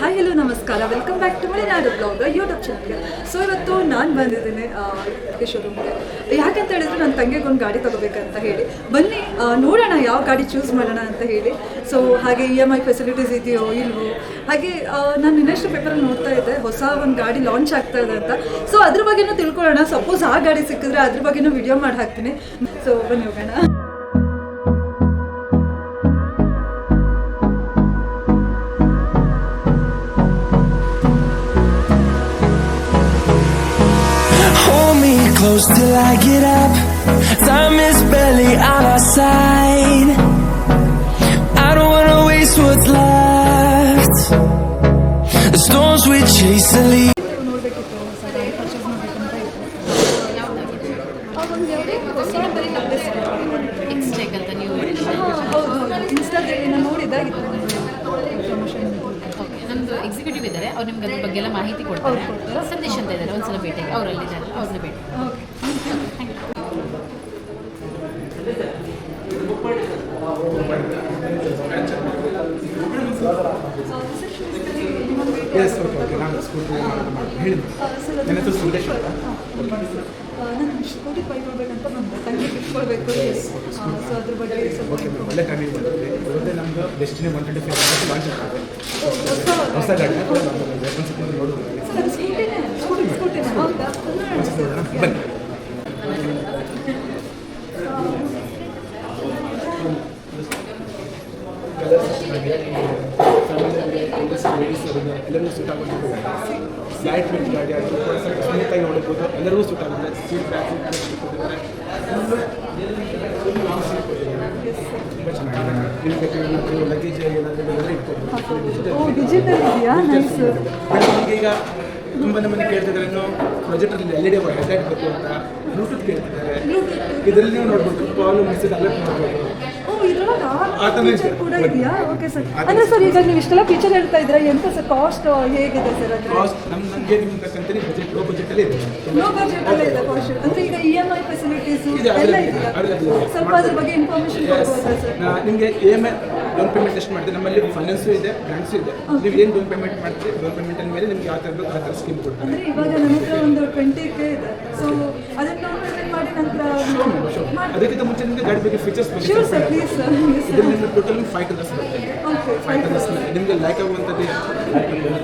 Hi hello ನಮಸ್ಕಾರ. Welcome back to Malenadu blog YouTube ಚಾನಲ್ಗೆ so ಇವತ್ತು ನಾನು ಬಂದಿದ್ದೀನಿ ಶೋರೂಮ್ಗೆ ಯಾಕಂತ ಹೇಳಿದ್ರೆ ನನ್ನ ತಂಗಿಗೊಂದು ಗಾಡಿ ತಗೋಬೇಕಂತ ಹೇಳಿ. ಬನ್ನಿ ನೋಡೋಣ ಯಾವ ಗಾಡಿ ಚೂಸ್ ಮಾಡೋಣ ಅಂತ ಹೇಳಿ. ಸೊ ಹಾಗೆ ಇ ಎಂ ಐ ಫೆಸಿಲಿಟೀಸ್ ಇದೆಯೋ ಇಲ್ವೋ. ಹಾಗೆ ನಾನು ಇನ್ನಷ್ಟು ಪೇಪರಲ್ಲಿ ನೋಡ್ತಾ ಇದ್ದೆ. ಹೊಸ ಒಂದು ಗಾಡಿ ಲಾಂಚ್ ಆಗ್ತಾ ಇದೆ ಅಂತ. ಸೊ ಅದ್ರ ಬಗ್ಗೆನೂ ತಿಳ್ಕೊಳ್ಳೋಣ. ಸಪೋಸ್ ಆ ಗಾಡಿ ಸಿಕ್ಕಿದ್ರೆ ಅದ್ರ ಬಗ್ಗೆನೂ ವಿಡಿಯೋ ಮಾಡಿ ಹಾಕ್ತೀನಿ. ಸೊ ಬನ್ನಿ ಹೋಗೋಣ. close till I get up. Time is barely on our side. I don't wanna waste what's left. The storms we chase are leaving. ನೋಡಬೇಕಿತ್ತು ಹೊಸ ಗಾಡಿ ಪರ್ಚೇಸ್ ಮಾಡಬೇಕಂತ ಇತ್ತು ಎಕ್ಸ್ಟೆಕ್ ಅಂತ ನೀವು ಹೌದು ಇನ್ಸ್ಟಾದಲ್ಲಿ ನಾನು ನೋಡಿದ್ದಾಗಿತ್ತು ಪ್ರಮೋಷನ್ ಓಕೆ ಎಕ್ಸಿಕ್ಯೂಟಿವ್ ಇದ್ದಾರೆ. ಅವ್ರು ನಿಮ್ಗೆ ಅದ್ರ ಬಗ್ಗೆ ಎಲ್ಲ ಮಾಹಿತಿ ಕೊಡ್ತಾರೆ. ಸಂದೇಶ್ ಅಂತ ಇದ್ದಾರೆ. ಒಂದ್ಸಲ ಭೇಟಿಗೆ ಅವರಲ್ಲಿ ಇದ್ದಾರಲ್ಲ ಅವ್ರನ್ನ ಭೇಟಿ ಓಕೆ ಎಸ್ ಓಕೆ ಓಕೆ ನಾನು ಸ್ಕೂಟಿ ಮಾಡಿ ಹೇಳಿ ನನ್ನ ಹೆಸರು ಸುರೇಶ್ ಅಂತ ನಾನು ಕೋಟಿ ಮಾಡಬೇಕಂತ ಬಂದೆ. ತಂಗಿ ಸೊ ಅದ್ರ ಬಗ್ಗೆ ಒಳ್ಳೆ ಟೈಮಿಂಗ್ ಬಂದಿದೆ ನಮ್ಮದು Destiny one twenty five launch ಆಗ್ತದೆ ಹೊಸ ಹೊಸ ಗಾಡಿ ಒಂದ್ಸತಿ ನೋಡೋದು ಸರ್ ಸ್ಕೂಟಿನೇ ಸ್ಕೂಟಿನೇ ಹೌದಾ ಒಂದ್ಸತಿ ನೋಡೋಣ ಬನ್ನಿ ಎಲ್ಲರಿಗೂ ಸೂಟ್ ಆಗುತ್ತೆ ಲೈಟ್ ವೇಟ್ ಗಾಡಿ ಅದು ಕೂಡ ಸ್ವಲ್ಪ ಸ್ಮೂತಾಗಿ ನೋಡ್ಬೋದು ಎಲ್ಲರಿಗೂ ಸೂಟ್ ಆಗುತ್ತೆ ಸೀಟ್ ಬ್ಯಾಕ್ ಸೀಟ್ ಕೊಟ್ಟಿದ್ದಾರೆ ತುಂಬ ಚೆನ್ನಾಗಿದೆ ನಿಮಗೆ ಲಗೇಜ್ ಏನಾದರೂ ಡಿಜಿಟಲ್ ಇದೆಯಾ? ನೈಸ್ ಈಗ ತುಂಬ ನಮ್ಮನೆ ಕೇಳ್ತಿದ್ದಾರೆ ಇನ್ನು ಪ್ರೊಜೆಕ್ಟಲ್ಲಿ ಎಲ್ ಇ ಡಿ ಹೆಡ್ಲೈಟ್ ಬೇಕು ಅಂತ ಬ್ಲೂಟೂತ್ ಕೇಳ್ತಿದ್ದಾರೆ. ಇದರಲ್ಲಿ ನೀವು ನೋಡ್ಬೋದು ಕಾಲು ಮೆಸೇಜ್ ಅಲರ್ಟ್ ಮಾಡ್ಬೋದು. ಫೀಚರ್ ಕೂಡ ಇದೆಯಾ? ಓಕೆ ಸರ್ ಅಂದ್ರೆ ಸರ್ ಈಗ ನೀವು ಇಷ್ಟೆಲ್ಲ ಫೀಚರ್ ಹೇಳ್ತಾ ಇದ್ರೆ ಎಂತ ಸರ್ ಕಾಸ್ಟ್ ಹೇಗಿದೆ ಸರ್ ಅದ್ರ? ಕಾಸ್ಟ್ ನಮ್ಮ ನಮಗೆ ಬೇಕಂತ ಬಜೆಟ್ ಲೋ ಬಜೆಟಲ್ಲಿ ಇದೆ. ಲೋ ಬಜೆಟ್ ಅಲ್ಲೇ ಇದೆ ಕಾಸ್ಟ್ ಅಂದ್ರೆ ಈಗ ಇ ಎಂ ಐ ಫೆಸಿಲಿಟೀಸ್ ಎಲ್ಲ ಇದೆ. ಸ್ವಲ್ಪ ಅದ್ರ ಬಗ್ಗೆ ಇನ್ಫಾರ್ಮೇಶನ್ ಕೊಡ್ಬೋದಾ ಸರ್ ನಿಮಗೆ E M I down payment ಎಷ್ಟು ಮಾಡ್ತೀವಿ ನಮ್ಮಲ್ಲಿ ಫೈನಾನ್ಸು ಇದೆ ಬ್ಯಾಂಕ್ಸು ಇದೆ. ನೀವು ಏನು ಡೌನ್ ಪೇಮೆಂಟ್ ಮಾಡ್ತೀವಿ ಡೌನ್ ಪೇಮೆಂಟ್ ಮೇಲೆ ನಿಮ್ಗೆ ಯಾವ ಥರ ಆ ಥರ ಸ್ಕೀಮ್ ಕೊಡ್ತಾರೆ. ಇವಾಗ ನನ್ನ ಹತ್ರ ಒಂದು ಟ್ವೆಂಟಿ ಕೆ ಇದೆ. ಸೊ ಅದನ್ನ ನಂತರ ಅದಕ್ಕಿಂತ ಮುಂಚೆ ನಿಮಗೆ ಗಾಡಿ ಬಗ್ಗೆ features sure sir please sir ಇದರಲ್ಲಿ ನಿಮಗೆ ಟೋಟಲ್ ಫೈವ್ ಕಲರ್ಸ್ ಬರುತ್ತೆ ಓಕೆ ಫೈವ್ ಕಲರ್ಸ್ ನಿಮಗೆ ಲೈಕ್ ಆಗುವಂಥದ್ದು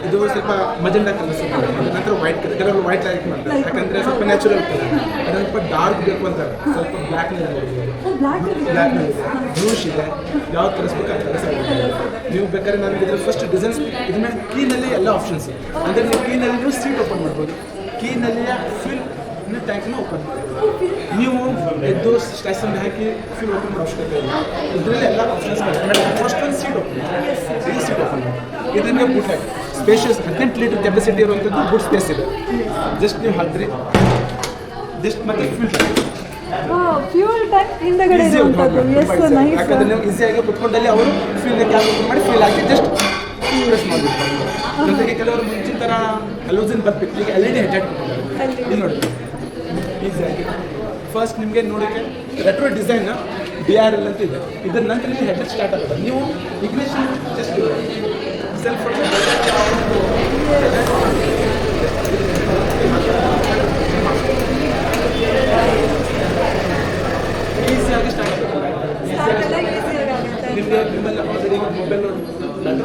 ಇದು ಸ್ವಲ್ಪ ಮಜೆಂಡಾ ಕಲರ್ಸ್ ನಂತರ ವೈಟ್ ಕಲರ್ ಕೆಲವರು ವೈಟ್ ಲೈಕ್ ಮಾಡ್ತಾರೆ. ಯಾಕಂದ್ರೆ ಸ್ವಲ್ಪ ನ್ಯಾಚುರಲ್ ಕಲರ್ ಸ್ವಲ್ಪ ಡಾರ್ಕ್ ಬೇಕು ಅಂತ ಸ್ವಲ್ಪ ಬ್ಲ್ಯಾಕ್ ಬ್ಲ್ಯಾಕ್ ಬ್ಲೂಶ್ ಇದೆ. ಯಾವ ಕಲರ್ಸ್ ಬೇಕು ಆ ಕಲರ್ಸ್ ನೀವು ಬೇಕಾದ್ರೆ ನನಗೆ ಇದ್ರ ಫಸ್ಟ್ ಡಿಸೈನ್ಸ್ ಮೇಲೆ ಕೀನಲ್ಲಿ ಎಲ್ಲ ಆಪ್ಷನ್ಸ್ ಅಂದರೆ ನೀವು ಕೀನಲ್ಲಿ ನೀವು ಸೀಟ್ ಓಪನ್ ಮಾಡ್ಬೋದು. ಕೀನಲ್ಲಿ ಫಿಲ್ ನೀವು ಟ್ಯಾಂಕ್ನ ಓಪನ್ ಮಾಡಿದ್ರು ನೀವು ಎದ್ದು ಸ್ಟೇಷನ್ ಹಾಕಿ ಫ್ಯೂಲ್ ಓಪನ್ ಮಾಡೋ ಅವಶ್ಯಕತೆ ಇಲ್ಲ ಇದರಲ್ಲಿ ಎಲ್ಲ ಆಪ್ಷನ್ಸ್ ಫಸ್ಟ್ ಒಂದು ಸೀಟ್ ಓಪನ್ ಈ ಸೀಟ್ ಓಪನ್ ಇದನ್ನೇ ಬುಟ್ ಹಾಕಿ ಸ್ಪೇಷಿಯಸ್ ಹದಿನೆಂಟು ಲೀಟರ್ ಕೆಪಾಸಿಟಿ ಇರುವಂಥದ್ದು ಬುಟ್ ಸ್ಪೇಸ್ ಇದೆ ಜಸ್ಟ್ ನೀವು ಹಾಕ್ರಿ ಜಸ್ಟ್ ಮತ್ತೆ ಫ್ಯೂಲ್ ಫ್ಯೂಲ್ ಟ್ಯಾಂಕ್ ಹಿಂದಗಡೆ ಯಾಕಂದ್ರೆ ನೀವು ಈಸಿಯಾಗಿ ಕುತ್ಕೊಂಡಲ್ಲಿ ಅವರು ಫೀಲ್ ಕ್ಯಾಬ್ ಓಪನ್ ಮಾಡಿ ಫೀಲ್ ಹಾಕಿ ಜಸ್ಟ್ ಯೂಸ್ ಮಾಡಿಬಿಡ್ತಾರೆ ಜೊತೆಗೆ ಕೆಲವರು ಮುಂಚಿನ ಥರ ಹಲೋಸಿನ್ ಬರ್ಬೇಕು. ಈಗ ಎಲ್ ಇ ಡಿ ಹೆಡ್ ಇಲ್ಲಿ ನೋಡಿ ಈಸಿಯಾಗಿ ಫಸ್ಟ್ ನಿಮಗೆ ನೋಡೋಕ್ಕೆ retro design D R L ಅಂತ ಇದೆ. ಇದರ ನಂತರ ನಿಮಗೆ ಹೆಡ್ ಸ್ಟಾರ್ಟ್ ಆಗುತ್ತೆ. ನೀವು ಇಗ್ನಿಷನ್ ಜಸ್ಟ್ ಸೆಲ್ಫ್ ಈಸಿಯಾಗಿ ಸ್ಟಾರ್ಟ್ ಆಗುತ್ತೆ. ಸ್ಟಾರ್ಟ್ ಎಲ್ಲ ಈಸಿಯಾಗಿ ಆಗುತ್ತೆ. ನಿಮಗೆ ನಿಮ್ಮಲ್ಲಿ already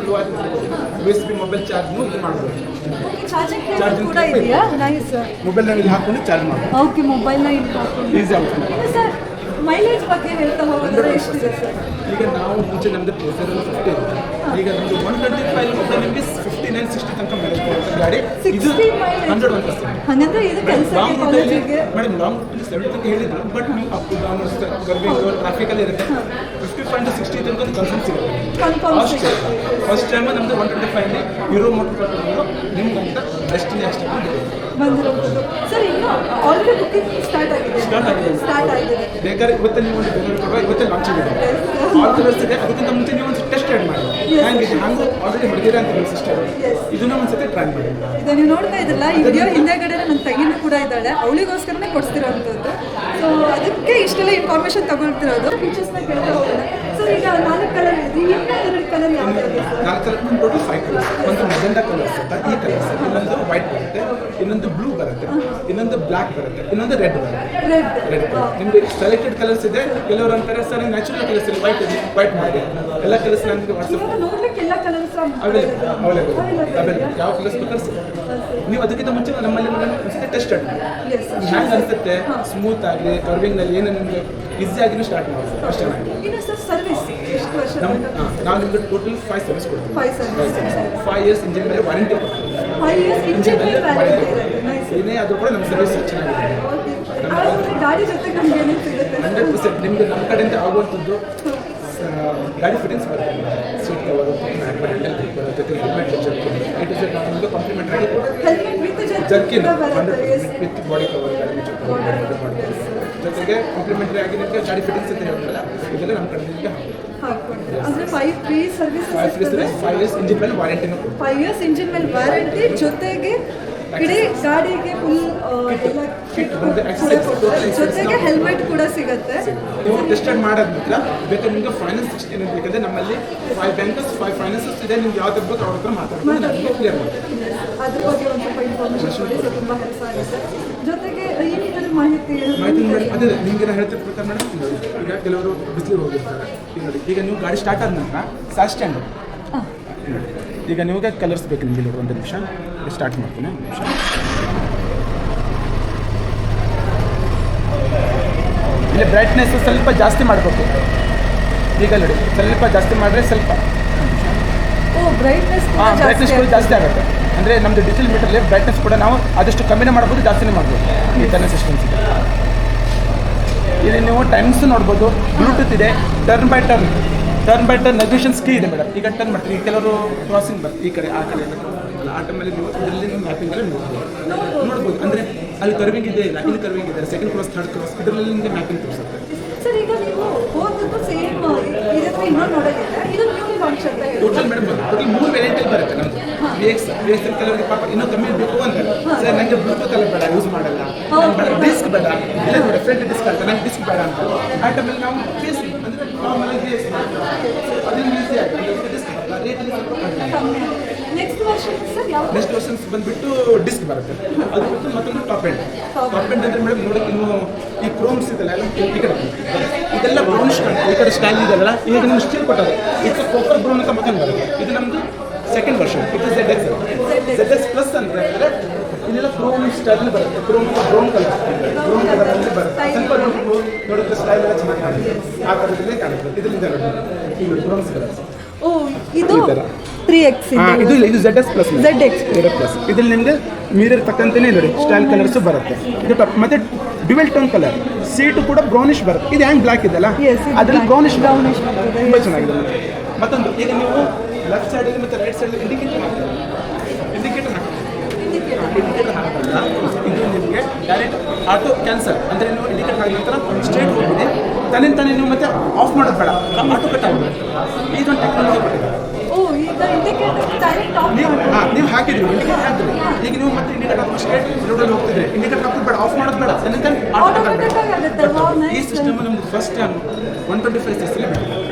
mobile battery low U S B mobile charge ಮಾಡ್ಬೋದು ಚಾರ್ಜಿಂಗ್ ಕೂಡ ಇದೆಯಾ? ನೈಸ್ ಮೊಬೈಲ್ ಇಲ್ಲಿ ಹಾಕೊಂಡು ಚಾರ್ಜ್ ಮಾಡ್ಬೋದು. ಓಕೆ ಮೊಬೈಲ್ನ ಇಲ್ಲಿ ಹಾಕೊಂಡು. ಈಸಿ ಸರ್ ಮೈಲೇಜ್ ಬಗ್ಗೆ ಹೇಳ್ತಾ ಹೋಗೋದಾದ್ರೆ ಎಷ್ಟಿದೆ ಸರ್? ಈಗ ನಾವು ಮುಂಚೆ ನಮ್ಮದು ಪ್ರೆಸರ್ ಫಿಫ್ಟಿ ಈಗ ನಮ್ಮದು ಒನ್ ಟ್ವೆಂಟಿ ಫೈವ್ ನಿಮಗೆ ಫಿಫ್ಟಿ ನೈನ್ ಸಿಕ್ಸ್ಟಿ ತನಕ ಮೈಲೇಜ್ ಗಾಡಿ. ಇದು 60 mileage? ಹಂಡ್ರೆಡ್ ಒನ್ ಪರ್ಸೆಂಟ್ ಹಂಗಂದ್ರೆ ಇದು ಮೇಡಮ್ ಲಾಂಗ್ ಸೆವೆಂಟಿ ತನಕ ಹೇಳಿದ್ರು ಬಟ್ ನೀವು ಅಪ್ ಡೌನ್ ಕರ್ವಿಂಗ್ ಟ್ರಾಫಿಕಲ್ಲಿ ಇರುತ್ತೆ. ಫೈವ್ ಸಿಕ್ಸ್ಟಿ ತನಕ ಕನ್ಫರ್ಮ್ ಸಿಗುತ್ತೆ. ಫಸ್ಟ್ ಟೈಮ್ ನಮ್ಮದು ಒನ್ ಟ್ವೆಂಟಿ ಫೈವ್ಲಿ ಯೂರೋ ಮೋಟರ್ ನಿಮ್ಗೆ ಅಂತ ಬಂದಿರೋದು. ಸರ್ ಇನ್ನು ಆಲ್ರೆಡಿ ಬುಕಿಂಗ್ ಸ್ಟಾರ್ಟ್ ಆಗಿದೆ. ಸ್ಟಾರ್ಟ್ ಆಗಿದೆ. ಬೇಕಾದ್ರೆ ಇವತ್ತೇ ನೀವು ಒಂದು ಕೊಡುವ ಇವತ್ತೇ ಲಾಂಚ್ ಇದೆ. ಅದಕ್ಕಿಂತ ಮುಂಚೆ ನೀವು ಒಂದು ಟೆಸ್ಟ್ ಆಡ್ ಮಾಡಿ. ಹಂಗೆ ಹಂಗೆ ಆಲ್ರೆಡಿ ಹೊಡೆದಿರ ಅಂತ ನಿಮ್ಮ ಸಿಸ್ಟರ್. ಇದನ್ನ ಒಂದ್ಸತಿ ಟ್ರೈ ಮಾಡಿ. ಇದು ನೀವು ನೋಡ್ತಾ ಇದ್ರಲ್ಲ ಈ ವಿಡಿಯೋ ಹಿಂದೆಗಡೆ ನನ್ನ ತಂಗಿನೂ ಕೂಡ ಇದ್ದಾಳೆ. ಅವಳಿಗೋಸ್ಕರನೇ ಕೊಡಿಸ್ತಿರೋಂಥದ್ದು ಸೊ ಅದಕ್ಕೆ ಇಷ್ಟೆಲ್ಲ ಇನ್ಫಾರ್ಮೇಶನ್ ತಗೊಳ್ತಿರೋದು. ಫೀಚರ್ಸ್ನ ಕೇಳ್ತಾ ಹೋಗೋಣ. ಸೊ ಈಗ ನಾಲ್ಕು ಕಲರ್ ಇದೆ. ಇನ್ನೂ ಎರಡು ಕಲರ್ ಯಾವ್ದು ನಾಲ್ಕು ಕಲರ್ ಟೋಟಲ್ ಫೈವ್ ಕಲರ್ಸ್ ಒಂದು ಮೆಜೆಂಡಾ ಕಲರ್ಸ್ ಅಂತ ಈ ಕಲರ್ಸ್ ಇನ್ನೊಂದು ವೈಟ್ ಬರುತ್ತೆ ಇನ್ನೊಂದು ಬ್ಲೂ ಬರುತ್ತೆ ಇನ್ನೊಂದು ಬ್ಲ್ಯಾಕ್ ಬರುತ್ತೆ ಇನ್ನೊಂದು ರೆಡ್ ಬರುತ್ತೆ. ರೆಡ್ ನಿಮಗೆ ಸೆಲೆಕ್ಟೆಡ್ ಕಲರ್ಸ್ ಇದೆ. ಕೆಲವರು ಅಂತಾರೆ ಸರ್ ನ್ಯಾಚುರಲ್ ಕಲರ್ಸ್ ಇದೆ. ವೈಟ್ ಇದೆ. ವೈಟ್ ಮಾಡಿ. ಎಲ್ಲ ಕಲರ್ಸ್ ನನಗೆ ವಾಟ್ಸಪ್ ನೋಡ್ಲಿಕ್ಕೆ ಎಲ್ಲ ಕಲರ್ಸ್ ಅವೈಲೇಬಲ್ ಅವೈಲೇಬಲ್ ಯಾವ ಕಲರ್ಸ್ ಬೇಕಾದ್ರೆ. ನೀವು ಅದಕ್ಕಿಂತ ಮುಂಚೆ ನಮ್ಮಲ್ಲಿ ಒಂದ್ಸತಿ ಟೆಸ್ಟ್ ಹ್ಯಾಂಗ್ ಅನ್ಸುತ್ತೆ? ಸ್ಮೂತ್ ಆಗಲಿ ಕರ್ವಿಂಗ್ನಲ್ಲಿ ಏನು ನಿಮಗೆ ಈಸಿ ಆಗಿನೂ ಸ್ಟಾರ್ಟ್ ಮಾಡ್ಬೋದು. ಅಷ್ಟೇ ಚೆನ್ನಾಗಿ ನಾವು ನಿಮಗೆ ಟೋಟಲ್ ಫೈವ್ ಸರ್ವಿಸ್ ಕೊಡ್ತೀವಿ. ಫೈವ್ ಇಯರ್ಸ್ ಇಂಜಿನ್ ಮೇಲೆ ವಾರಂಟಿ ಇಂಜಿನ್ ನೈಸ್ ಏನೇ ಆದರೂ ಕೂಡ ನಮ್ಮ ಸರ್ವಿಸ್ ಚೆನ್ನಾಗಿದೆ. ಹಂಡ್ರೆಡ್ ಪರ್ಸೆಂಟ್ ನಿಮಗೆ ನಮ್ಮ ಕಡೆಯಿಂದ ಆಗುವಂಥದ್ದು ಗಾಡಿ ಫಿಟ್ಟಿಂಗ್ಸ್ ಬರುತ್ತೆ. ಜರ್ಕಿನ್ ವಿತ್ ಬಾಡಿ ಕವರ್ ಜೊತೆಗೆ ಕಾಂಪ್ಲಿಮೆಂಟರಿ ಆಗಿ ನಿಮಗೆ ಗಾಡಿ ಫಿಟ್ಟಿಂಗ್ಸ್ ಅಂತ ಹೇಳ್ತಾರಲ್ಲ ಇದೆಲ್ಲ ನಮ್ಮ ಕಡೆಯಿಂದ ನಿಮಗೆ ಹಾಕೊಂಡು ಅಂದರೆ five free service five years engine ಮೇಲೆ ವಾರಂಟಿನೂ ಫೈವ್ ಇಯರ್ಸ್ ಇಂಜಿನ್ ಮೇಲೆ ವಾರಂಟಿ ಜೊತೆಗೆ ಇಡೀ ಗಾಡಿಗೆ ಫುಲ್ ಎಲ್ಲ accessories ಜೊತೆಗೆ ಹೆಲ್ಮೆಟ್ ಕೂಡ ಸಿಗುತ್ತೆ. ನೀವು ಟೆಸ್ಟೆಡ್ ಮಾಡಾದ ನಂತರ ಬೇಕಾದ್ರೆ ನಿಮ್ಗೆ ಫೈನಾನ್ಸ್ ಏನು ಬೇಕಂದ್ರೆ ನಮ್ಮಲ್ಲಿ ಫೈವ್ ಬ್ಯಾಂಕರ್ಸ್ ಫೈವ್ ಫೈನಾನ್ಸಸ್ ಇದೆ. ನಿಮ್ಗೆ ಯಾವ್ದು ಬೇಕು ಅವ್ರ ಹತ್ರ ಮಾತಾಡ್ಬೋದು. ಕ್ಲಿಯರ್ ಮಾಡಿ ಅದ್ರ ಬಗ್ಗೆ ಒಂದು ಸ್ವಲ್ಪ ಇನ್ಫಾರ್ಮೇಶನ್ ತುಂಬ ಹೆಲ್ಪ್ ಆಗುತ್ತೆ. ಜೊತೆಗೆ ಏನಿದ್ರೆ ಮಾಹಿತಿ ಮಾಹಿತಿ ಅದೇ ನಿಮಗೆ ನಾನು ಹೇಳ್ತಿರೋ ಪ್ರಕಾರ ಮೇಡಮ್ ಈಗ ಕೆಲವರು ಬಿಸಿಲು ಹೋಗಿರ್ತಾರೆ. ಈಗ ನೀವು ಗಾಡಿ ಸ್ಟಾರ್ಟ್ ಆದ ನಂತರ ಸಾಸ್ ಸ್ಟ್ಯಾಂಡ್ ನೋಡಿ. ಈಗ ನಿಮಗೆ ಕಲರ್ಸ್ ಬೇಕು ನಿಮಗೆ ನೋಡಿ ಒಂದು ನಿಮಿಷ. ಸ್ಟಾರ್ಟ್ ಮಾಡ್ತೀನಿ. ನಿಮಿಷ. ಇಲ್ಲಿ ಬ್ರೈಟ್ನೆಸ್ ಸ್ವಲ್ಪ ಜಾಸ್ತಿ ಮಾಡಬೇಕು. ಈಗ ನೋಡಿ ಸ್ವಲ್ಪ ಜಾಸ್ತಿ ಮಾಡಿದ್ರೆ ಸ್ವಲ್ಪ. ಬ್ರೈಟ್ನೆಸ್ ಬ್ರೈಟ್ನೆಸ್ ಕೂಡ ಜಾಸ್ತಿ ಆಗುತ್ತೆ. ಅಂದರೆ ನಮ್ಮದು ಡಿಜಿಟಲ್ ಮೀಟರ್ಲಿ ಬ್ರೈಟ್ನೆಸ್ ಕೂಡ ನಾವು ಆದಷ್ಟು ಕಮ್ಮಿನೇ ಮಾಡ್ಬೋದು ಜಾಸ್ತಿನೇ ಮಾಡ್ಬೋದು. ಈ ಥರ ಸಿಸ್ಟಮ್ಸ್ ಇದೆ. ಇಲ್ಲಿ ನೀವು ಟೈಮ್ಸ್ ನೋಡ್ಬೋದು ಬ್ಲೂಟೂತ್ ಇದೆ turn by turn turn by turn navigations key ಇದೆ ಮೇಡಮ್ ಈಗ ಟರ್ನ್ ಮಾಡ್ತೀವಿ. ಕೆಲವರು ಕ್ರಾಸಿಂಗ್ ಬರ್ತೀವಿ ಈ ಕಡೆ ಆ ಕಡೆ ಆ ಟೈಮಲ್ಲಿ ನೀವು ಇದರಲ್ಲಿ ಮ್ಯಾಪಿಂಗ್ ಅಲ್ಲಿ ನೋಡ್ಬೋದು. ನೋಡ್ಬೋದು. ಅಂದರೆ ಅಲ್ಲಿ ಕರ್ವಿಂಗ್ ಇದೆ ಇಲ್ಲ? ಇಲ್ಲಿ ಕರ್ವಿಂಗ್ ಇದೆ. ಸೆಕೆಂಡ್ ಕ್ರಾಸ್ ಥರ್ಡ್ ಕ್ರಾಸ್ ಇದರಲ್ಲಿ ನಿಮಗೆ ಮ್ಯಾಪಿಂಗ್ ತೋರಿಸುತ್ತೆ. ಟೋಟಲ್ ಮೇಡಮ್ ಟೋಟಲ್ ಮೂರು ವೆರೈಟಿ ಬರುತ್ತೆ ನಮ್ದು. ವಿ ಎಕ್ಸ್ ವಿ ಎಕ್ಸ್ ಕೆಲವರಿಗೆ ಪಾಪ ಇನ್ನೂ ಕಮ್ಮಿ ಬೇಕು ಅಂತ. ಸರ್ ನನಗೆ ಎಲ್ಲ ಬೇಡ ಯೂಸ್ ಮಾಡಲ್ಲ. ಡಿಸ್ಕ್ ಬೇಡ. ಇಲ್ಲ ನೋಡಿ ಫ್ರೆಂಡ್ ಡಿಸ್ಕ್ ಅಂತ ನಂಗೆ ಡಿಸ್ಕ್ ಬೇಡ ಅಂತ. ಆ ಟೈಮಲ್ಲಿ ನಾವು ಫೇಸ್ ಅಂದರೆ ನಾರ್ಮಲ್ ಆಗಿ ಫೇಸ್ ಅದನ್ನು ಈಸಿ ಆಗಿ ಡಿಸ್ಕ್ ರೇಟಲ್ಲಿ ಸ್ವಲ್ಪ ಕಮ್ಮಿ ನೆಕ್ಸ್ಟ್ ವರ್ಷನ್ಸ್ ಬಂದ್ಬಿಟ್ಟು ಡಿಸ್ಕ್ ಬರುತ್ತೆ. ಅದು ಬಿಟ್ಟು ಮತ್ತೊಂದು ಟಾಪ್ ಎಂಡ್ ಟಾಪ್ ಎಂಡ್ ಅಂದ್ರೆ ಮೇಡಮ್ ನೋಡಕ್ಕೆ ಇನ್ನು ಈ ಕ್ರೋಮ್ಸ್ ಇದೆಲ್ಲ ಎಲ್ಲ ಈ ಕಡೆ ಇದೆಲ್ಲ ಬ್ರೌನಿಶ್ ಕಾಣುತ್ತೆ ಈ ಕಡೆ ಸ್ಟೈಲ್ ಇದೆಲ್ಲ ಈಗ ನಿಮ್ಗೆ ಸ್ಟಿಲ್ ಕೊಟ್ಟರೆ ಇದು ಕೋಪರ್ ಬ್ರೌನ್ ಅಂತ ಮತ್ತೊಂದು ಬರುತ್ತೆ. ಇದು ನಮ್ದು ಸೆಕೆಂಡ್ ವರ್ಷನ್ ಇದು Z X Z X plus ಅಂದ್ರೆ ಇದೆಲ್ಲ ಕ್ರೋಮ್ ಸ್ಟೈಲ್ ಬರುತ್ತೆ. Chrome brown colour brown colour ಅಲ್ಲಿ ಬರುತ್ತೆ. ಸ್ವಲ್ಪ ನೋಡಿದ್ರೆ ಸ್ಟೈಲ್ ಎಲ್ಲ ಚೆನ್ನಾಗಿ ಕಾಣುತ್ತೆ. ಆ ಥರದಲ್ಲೇ ಕಾಣುತ್ತೆ. ಇದರಿಂದ ನೋಡಿ. ಇದು ಕ್ರೋಮ್ ಕಲರ್ ಓ ಇದು ತ್ರೀ. ಎಕ್ಸ್ ಇದು. ಇಲ್ಲ ಇದು Z S plus ZX. Z plus ಇದ್ರಲ್ಲಿ ನಿಮಗೆ ಮಿರರ್ ತಕ್ಕಂತೆಯೇ ನೋಡಿ ಸ್ಟೈಲ್ ಕಲರ್ಸು ಬರುತ್ತೆ. ಇದು ಮತ್ತೆ ಡ್ಯುವೆಲ್ ಟೋನ್ ಕಲರ್ ಸೀಟು ಕೂಡ ಬ್ರೌನಿಶ್ ಬರುತ್ತೆ. ಇದು ಹ್ಯಾಂಗ್ ಬ್ಲ್ಯಾಕ್ ಇದೆಲ್ಲ ಅದರಲ್ಲಿ. ಬ್ರೌನಿಶ್ Brownish ತುಂಬ ಚೆನ್ನಾಗಿದೆ. ಮತ್ತೊಂದು ಈಗ ನೀವು ಲೆಫ್ಟ್ ಸೈಡ್ ಮತ್ತು ರೈಟ್ ಸೈಡ್ ಇಂಡಿಕೇಟ್ ಮಾಡ್ತೀರಾ? ಇಂಡಿಕೇಟರ್ ಹಾಕಿದ್ರೆ ಇದು ನಿಮಗೆ ಡೈರೆಕ್ಟ್ ಆಟೋ ಕ್ಯಾನ್ಸಲ್ ಅಂದರೆ ನೀವು ಇಂಡಿಕೇಟರ್ ಹಾಕಿದ ನಂತರ ಸ್ಟ್ರೇಟ್ ಹೋಗ್ಬಿಡಿ. ತನ್ನಿಂದ ತಾನೇ ನೀವು ಮತ್ತೆ ಆಫ್ ಮಾಡೋದು ಬೇಡ. ಆಟೋ ಕಟ್ ಆಗ್ಬಿಡುತ್ತೆ. ಇದೊಂದು ಟೆಕ್ನಾಲಜಿ ಆಫ್ ನೀವು ಹಾಂ ನೀವು ಹಾಕಿದ್ರಿ ಇಂಡಿಕೇಟರ್ ಹಾಕಿದ್ರಿ. ಈಗ ನೀವು ಮತ್ತೆ ಇಂಡಿಕೇಟರ್ ಹಾಕಿ ಸ್ಟ್ರೇಟ್ ರೋಡಲ್ಲಿ ಹೋಗ್ತಿದ್ರಿ. ಇಂಡಿಕೇಟರ್ ಹಾಕೋದು ಬೇಡ ಆಫ್ ಮಾಡೋದು ಬೇಡ. ತನ್ನಿಂದ ಆಗಿ ಆಗುತ್ತೆ. ಈ ಸಿಸ್ಟಮ್ ನಮ್ದು first time one twenty five system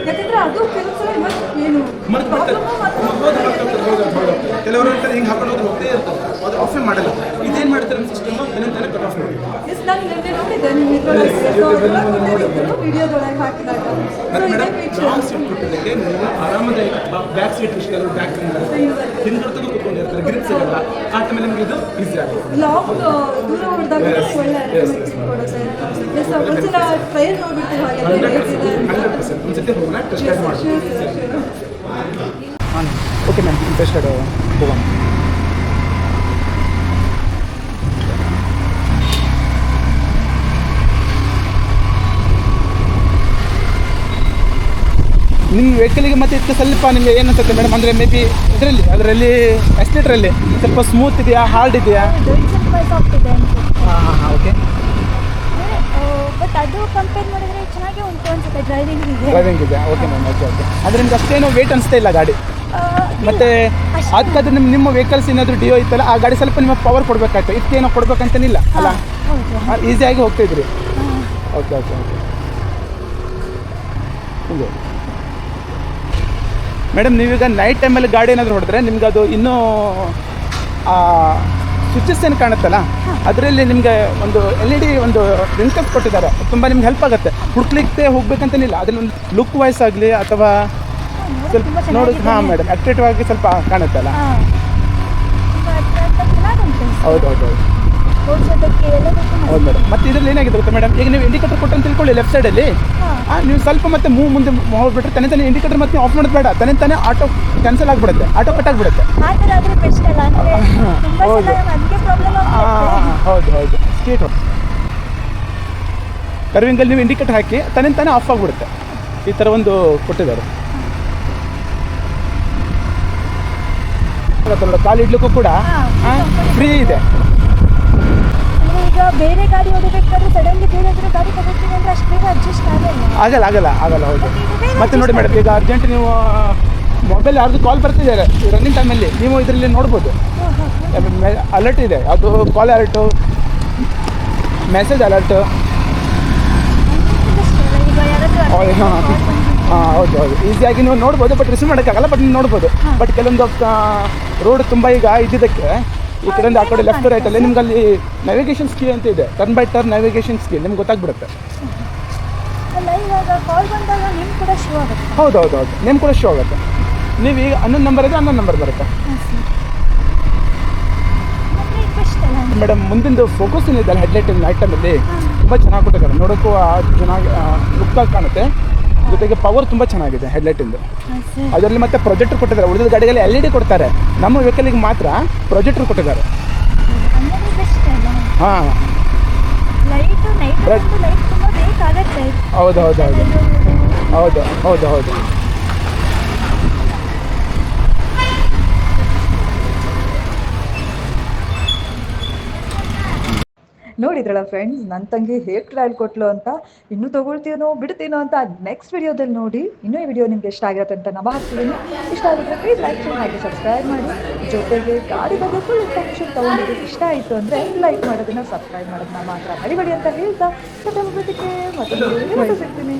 ಯಾಕಂದ್ರೆ ಅದು ಇವತ್ತು ಏನು ಮರ್ತು ಬಿಡ್ತಾರೆ ಹೌದು, ಮರ್ತು ಹೋಗ್ತಾರೆ, ಹೌದು, ಹೌದು, ಹೌದು. ಕೆಲವರು ಅಂತ ಹಿಂಗೆ ಹಾಕೊಂಡು ಹೋದ್ರೆ ಹೋಗ್ತೇ ಇರ್ತಾರೆ ಅದು ಆಫೇ ಮಾಡಲ್ಲ. ಇದೇನು ಮಾಡ್ತಾರೆ ನಮ್ಮ ಸಿಸ್ಟಮ್ ದಿನ ಕಟ್ ಆಫ್ ಮಾಡಿ. ಲಾಂಗ್ ಸೀಟ್ ಕೊಟ್ಟಿದ್ದಕ್ಕೆ ನೀವು ಆರಾಮದಾಗಿ ಬ್ಯಾಕ್ ಸೀಟ್ ಇಷ್ಟು ಕೆಲವರು ಬ್ಯಾಕ್ ಕೂತ್ಕೊಂಡಿರ್ತಾರೆ ಗ್ರಿಪ್ ಸಿಗಲ್ಲ ಆ ಟೈಮಲ್ಲಿ ನಿಮಗೆ ಇದು ಈಸಿ ಆಗುತ್ತೆ. ಹಂಡ್ರೆಡ್ ಪರ್ಸೆಂಟ್ ಒಂದ್ಸತಿ ಹೋಗೋಣ ಟೆಸ್ಟ್ ಮಾಡ್ತೀವಿ. ಓಕೆ ಮ್ಯಾಮ್ ಇಂಟ್ರೆಸ್ಟೆಡ್ ಹೋಗೋಣ. ನಿಮ್ಮ ವೆಹಿಕಲಿಗೆ ಮತ್ತೆ ಇತ್ತು ಸ್ವಲ್ಪ ನಿಮಗೆ ಏನು ಅನ್ಸುತ್ತೆ ಮೇಡಮ್ ಅಂದರೆ ಮೇ ಬಿ ಇದರಲ್ಲಿ ಅದರಲ್ಲಿ ಎಸ್ಲೇಟ್ರಲ್ಲಿ ಸ್ವಲ್ಪ ಸ್ಮೂತ್ ಇದೆಯಾ ಹಾರ್ಡ್ ಇದೆಯಾ? ಹಾಂ ಹಾಂ ಓಕೆ. ಬಟ್ ಅದು ಕಂಪೇರ್ ಮಾಡಿದ್ರೆ ಚೆನ್ನಾಗೇ ಉಂಟು ಅನ್ಸುತ್ತೆ ಡ್ರೈವಿಂಗ್ ಡ್ರೈವಿಂಗ್ ಇದೆ ಓಕೆ ಮ್ಯಾಮ್ ಓಕೆ ಓಕೆ. ಅದರಿಂದ ನಿಮ್ಗೆ ಅಷ್ಟೇನು ವೇಟ್ ಅನಿಸ್ತಾ ಇಲ್ಲ ಗಾಡಿ? ಮತ್ತೆ. ಅದಕ್ಕಾದ್ರೆ ನಿಮ್ಮ ನಿಮ್ಮ ವೆಹಿಕಲ್ಸ್ ಏನಾದರೂ ಡಿಯೋ ಇತ್ತಲ್ಲ ಆ ಗಾಡಿ ಸ್ವಲ್ಪ ನಿಮಗೆ ಪವರ್ ಕೊಡಬೇಕಾಯ್ತು. ಇದಕ್ಕೇನೋ ಕೊಡ್ಬೇಕಂತನಿಲ್ಲ ಅಲ್ಲ? ಈಸಿಯಾಗಿ ಹೋಗ್ತಾ ಇದ್ರಿ ಓಕೆ ಓಕೆ ಓಕೆ. ಹಿಂಗೆ. ಮೇಡಮ್ ನೀವೀಗ ನೈಟ್ ಟೈಮಲ್ಲಿ ಗಾಡಿ ಏನಾದರೂ ಹೊಡೆದ್ರೆ ನಿಮ್ಗೆ ಅದು ಇನ್ನೂ ಸ್ವಿಚಸ್ ಏನು ಕಾಣುತ್ತಲ್ಲ ಅದರಲ್ಲಿ ನಿಮಗೆ ಒಂದು ಎಲ್ ಇ ಡಿ ಒಂದು ರಿಂಕಲ್ಸ್ ಕೊಟ್ಟಿದ್ದಾರೆ. ತುಂಬ ನಿಮ್ಗೆ ಹೆಲ್ಪ್ ಆಗುತ್ತೆ. ಹುಡ್ಕ್ಲಿಕ್ಕೆ ಹೋಗ್ಬೇಕಂತೇನಿಲ್ಲ. ಅದ್ರಲ್ಲಿ ಒಂದು ಲುಕ್ ವೈಸ್ ಆಗಲಿ ಅಥವಾ ಸ್ವಲ್ಪ ತುಂಬ ನೋಡಿ ಚೆನ್ನಾಗಿದೆ. ಹಾಂ ಮೇಡಮ್ ಅಟ್ರಾಕ್ಟಿವ್ ಆಗಿ ಸ್ವಲ್ಪ ಕಾಣುತ್ತಲ್ಲ? ಹೌದು ಹೌದು ಹೌದು. ಹೌದು ಮೇಡಮ್ ಮತ್ತೆ ಇದರಲ್ಲಿ ಏನಾಗಿದೆ ಗೊತ್ತಾ ಮೇಡಮ್ ಈಗ ನೀವು ಇಂಡಿಕೇಟರ್ ಕೊಟ್ಟು ಅಂತ ತಿಳ್ಕೊಳ್ಳಿ ಲೆಫ್ಟ್ ಸೈಡಲ್ಲಿ ಹಾಂ. ನೀವು ಸ್ವಲ್ಪ ಮತ್ತೆ ಮೂವ್ ಮುಂದೆ ಹೋಗ್ಬಿಟ್ರೆ ತಾನೇ ತಾನೇ ಇಂಡಿಕೇಟರ್ ಮತ್ತೆ ಆಫ್ ಮಾಡೋದು ಬೇಡ. ತಾನೇ ತಾನೇ ಆಟೋ ಕ್ಯಾನ್ಸಲ್ ಆಗಿಬಿಡುತ್ತೆ. ಆಟೋ ಕಟ್ ಆಗಿಬಿಡುತ್ತೆ. ಹೌದು. ಹೌದು ಹೌದು. ಸ್ಟ್ರೇಟ್ ಕರ್ವಿಂಗಲ್ಲಿ ನೀವು ಇಂಡಿಕೇಟರ್ ಹಾಕಿ ತಾನೇ ತಾನೇ ಆಫ್ ಆಗಿಬಿಡುತ್ತೆ. ಈ ಥರ ಒಂದು ಕೊಟ್ಟಿದ್ದಾರೆ ಗೊತ್ತಾ ನೋಡಿ, ಕಾಲು ಇಡ್ಲಿಕ್ಕೂ ಕೂಡ ಫ್ರೀ ಇದೆ. ಈಗ ಬೇರೆ ಗಾಡಿ ಹೊಡಿಬೇಕಾದ್ರೆ ಸಡನ್ಲಿ ಬೇರೆ ಹತ್ರ ಗಾಡಿ ತಗೋತೀನಿ ಅಂದ್ರೆ ಅಷ್ಟು ಬೇಗ ಅಡ್ಜಸ್ಟ್ ಆಗಲ್ಲ. ಆಗಲ್ಲ ಆಗಲ್ಲ ಆಗಲ್ಲ ಹೌದು. ಮತ್ತೆ ನೋಡಿ ಮೇಡಮ್ ಈಗ ಅರ್ಜೆಂಟ್ ನೀವು ಮೊಬೈಲ್ ಯಾರ್ದು ಕಾಲ್ ಬರ್ತಿದ್ದಾರೆ ರನ್ನಿಂಗ್ ಟೈಮಲ್ಲಿ ನೀವು ಇದರಲ್ಲಿ ನೋಡ್ಬೋದು. ಅಲರ್ಟ್ ಇದೆ ಅದು ಕಾಲ್ ಅಲರ್ಟು ಮೆಸೇಜ್ ಅಲರ್ಟು ಹಾ. ಹಾಂ ಹೌದು ಹೌದು. ಈಸಿಯಾಗಿ ನೀವು ನೋಡ್ಬೋದು ಬಟ್ ರಿಸೀವ್ ಮಾಡೋಕ್ಕಾಗಲ್ಲ ಬಟ್ ನೀವು ನೋಡ್ಬೋದು. ಬಟ್ ಕೆಲವೊಂದು ರೋಡ್ ತುಂಬ ಈಗ ಇದ್ದಿದ್ದಕ್ಕೆ ಈ ಕಡೆಯಿಂದ ಆ ಕಡೆ ಲೆಫ್ಟ್ ರೈಟಲ್ಲಿ ನಿಮ್ಗೆ ಅಲ್ಲಿ ನ್ಯಾವಿಗೇಷನ್ ಸ್ಕೀ ಅಂತ ಇದೆ. ಟರ್ನ್ ಬೈ ಟರ್ನ್ ನ್ಯಾವಿಗೇಷನ್ ಸ್ಕೀ ನಿಮ್ಗೆ ಗೊತ್ತಾಗ್ಬಿಡುತ್ತೆ. ಅಲ್ಲ ಹೌದು ಹೌದು ಹೌದು. ನೇಮ್ ಕೂಡ ಶೋ ಆಗುತ್ತೆ. ನೀವು ಈಗ ಹನ್ನೊಂದು ನಂಬರ್ ಇದೆ ಹನ್ನೊಂದು ನಂಬರ್ ಬರುತ್ತೆ. ಮೇಡಮ್ ಮುಂದಿಂದು ಫೋಕಸ್ ಏನಿದೆ ಹೆಡ್ಲೈಟ್ ನೈಟ್ ಟೈಮಲ್ಲಿ ತುಂಬ ಚೆನ್ನಾಗಿ ಕೊಟ್ಟಿದ್ದಾರೆ. ನೋಡೋಕ್ಕೂ ಚೆನ್ನಾಗಿ ಲುಕ್ಕಾಗಿ ಕಾಣುತ್ತೆ. ಜೊತೆಗೆ ಪವರ್ ತುಂಬ ಚೆನ್ನಾಗಿದೆ ಹೆಡ್ಲೈಟಿಂದು ಅದರಲ್ಲಿ ಮತ್ತೆ ಪ್ರೊಜೆಕ್ಟರ್ ಕೊಟ್ಟಿದ್ದಾರೆ. ಉಳಿದ ಗಾಡಿಗಳಲ್ಲಿ ಎಲ್ ಇ ಡಿ ಕೊಡ್ತಾರೆ. ನಮ್ಮ ವೆಹಿಕಲಿಗೆ ಮಾತ್ರ ಪ್ರೊಜೆಕ್ಟರ್ ಕೊಟ್ಟಿದ್ದಾರೆ. ಹಾಂ. ಹೌದು ಹೌದು ಹೌದು. ಹೌದು ಹೌದು ಹೌದು. ನೋಡಿದ್ರಲ್ಲ ಫ್ರೆಂಡ್ಸ್ ನನ್ನ ತಂಗಿ ಹೇಗೆ ಟ್ರಯಲ್ ಕೊಟ್ಲು ಅಂತ, ಇನ್ನೂ ತೊಗೊಳ್ತೀನೋ ಬಿಡ್ತೀನೋ ಅಂತ ನೆಕ್ಸ್ಟ್ ವಿಡಿಯೋದಲ್ಲಿ ನೋಡಿ, ಇನ್ನೂ ಈ ವಿಡಿಯೋ ನಿಮ್ಗೆ ಇಷ್ಟ ಆಗಿರುತ್ತೆ ಅಂತ ನಾವು ಹಾಕ್ತೀನಿ ಇಷ್ಟ ಆಗಿದ್ರೆ ಪ್ಲೀಸ್ ಲೈಕ್ ಮಾಡಿ ಹಾಗೆ ಸಬ್ಸ್ಕ್ರೈಬ್ ಮಾಡಿ. ಜೊತೆಗೆ ಗಾಡಿ ಬಗ್ಗೆ ಫುಲ್ ಇನ್ಫಾರ್ಮೇಷನ್ ತೊಗೊಂಡಿದ್ದು ಇಷ್ಟ ಆಯಿತು ಅಂದರೆ ಲೈಕ್ ಮಾಡೋದನ್ನ ಸಬ್ಸ್ಕ್ರೈಬ್ ಮಾಡೋದನ್ನ ಮಾತ್ರ ಮರಿಬೇಡಿ ಅಂತ ಹೇಳ್ತಾ ಮತ್ತೆ ಸಿಗ್ತೀನಿ.